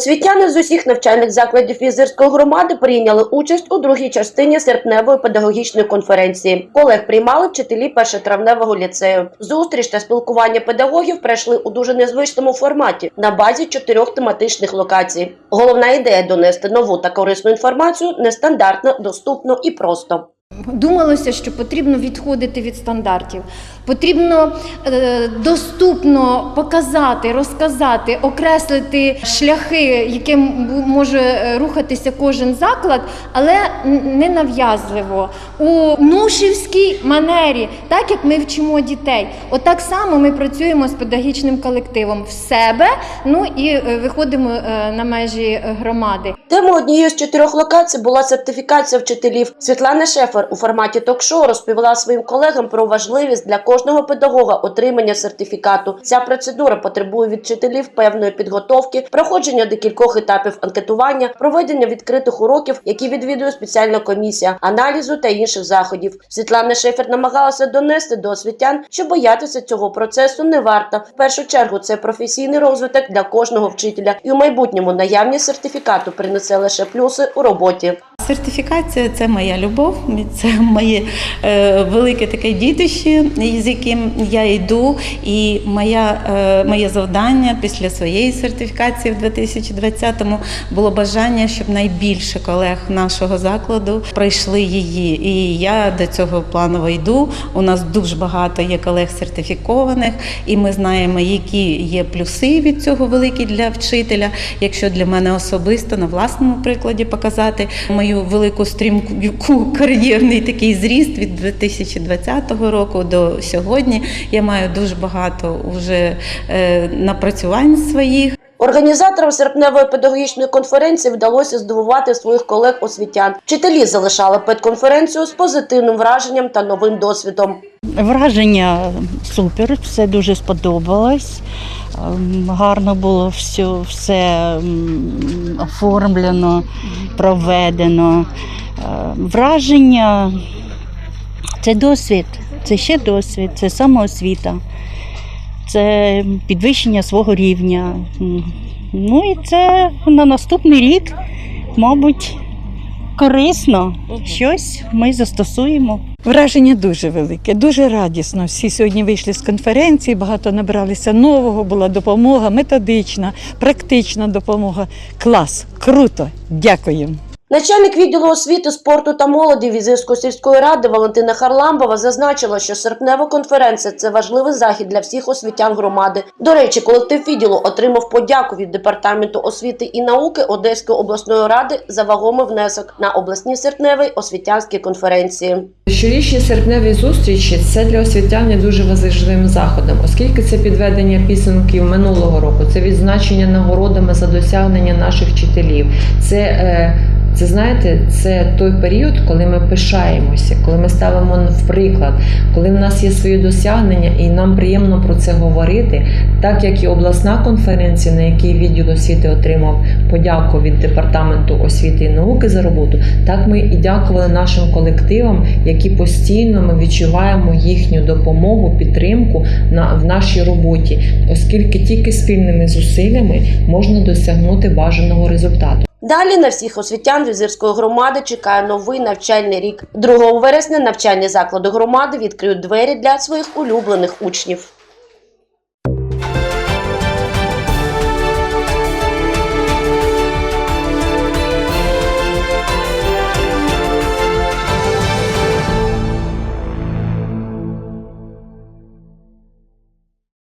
Освітяни з усіх навчальних закладів візирської громади прийняли участь у другій частині серпневої педагогічної конференції. Колег приймали вчителі першотравневого ліцею. Зустріч та спілкування педагогів пройшли у дуже незвичному форматі на базі чотирьох тематичних локацій. Головна ідея донести нову та корисну інформацію нестандартно, доступно і просто. Думалося, що потрібно відходити від стандартів. Потрібно е, доступно показати, розказати, окреслити шляхи, яким може е, рухатися кожен заклад, але не нав'язливо. У нушівській манері, так як ми вчимо дітей. Отак само ми працюємо з педагогічним колективом в себе, ну і е, виходимо на межі громади. Темою однієї з чотирьох локацій була сертифікація вчителів. Світлани Світлана У форматі ток-шоу розповіла своїм колегам про важливість для кожного педагога отримання сертифікату. Ця процедура потребує від вчителів певної підготовки, проходження декількох етапів анкетування, проведення відкритих уроків, які відвідує спеціальна комісія, аналізу та інших заходів. Світлана Шефер намагалася донести до освітян, що боятися цього процесу не варто. В першу чергу це професійний розвиток для кожного вчителя, і у майбутньому наявність сертифікату принесе лише плюси у роботі. Сертифікація це моя любов, це моє е, велике таке дітище, з яким я йду. І моя, е, моє завдання після своєї сертифікації в 2020-му було бажання, щоб найбільше колег нашого закладу пройшли її. І я до цього планово йду. У нас дуже багато є колег сертифікованих, і ми знаємо, які є плюси від цього великі для вчителя. Якщо для мене особисто на власному прикладі показати мою велику стрімку кар'єрний такий зріст від 2020 року до сьогодні, я маю дуже багато уже е, напрацювань своїх. Організаторам серпневої педагогічної конференції вдалося здивувати своїх колег освітян. Вчителі залишали педконференцію з позитивним враженням та новим досвідом. Враження супер, все дуже сподобалось. Ем, Гарно було все, все оформлено, проведено. Е, Враження це досвід, це ще досвід, це самоосвіта, це підвищення свого рівня. Ну і це на наступний рік, мабуть, корисно. Щось ми застосуємо. Враження дуже велике, дуже радісно. Всі сьогодні вийшли з конференції, багато набралися нового, була допомога, методична, практична допомога. Клас, круто, дякуємо. Начальник відділу освіти, спорту та молоді Візирської сільської ради Валентина Харламбова зазначила, що серпнева конференція це важливий захід для всіх освітян громади. До речі, колектив відділу отримав подяку від департаменту освіти і науки Одеської обласної ради за вагомий внесок на обласній серпневій освітянській конференції. Щорічні серпневі зустрічі це для освітян є дуже важливим заходом, оскільки це підведення підсумків минулого року, це відзначення нагородами за досягнення наших вчителів. Це е, це знаєте, це той період, коли ми пишаємося, коли ми ставимо в приклад, коли в нас є свої досягнення, і нам приємно про це говорити, так як і обласна конференція, на якій відділ освіти отримав подяку від департаменту освіти і науки за роботу, так ми і дякували нашим колективам, які постійно ми відчуваємо їхню допомогу, підтримку на в нашій роботі, оскільки тільки спільними зусиллями можна досягнути бажаного результату. Далі на всіх освітян Візирської громади чекає новий навчальний рік. 2 вересня навчальні заклади громади відкриють двері для своїх улюблених учнів.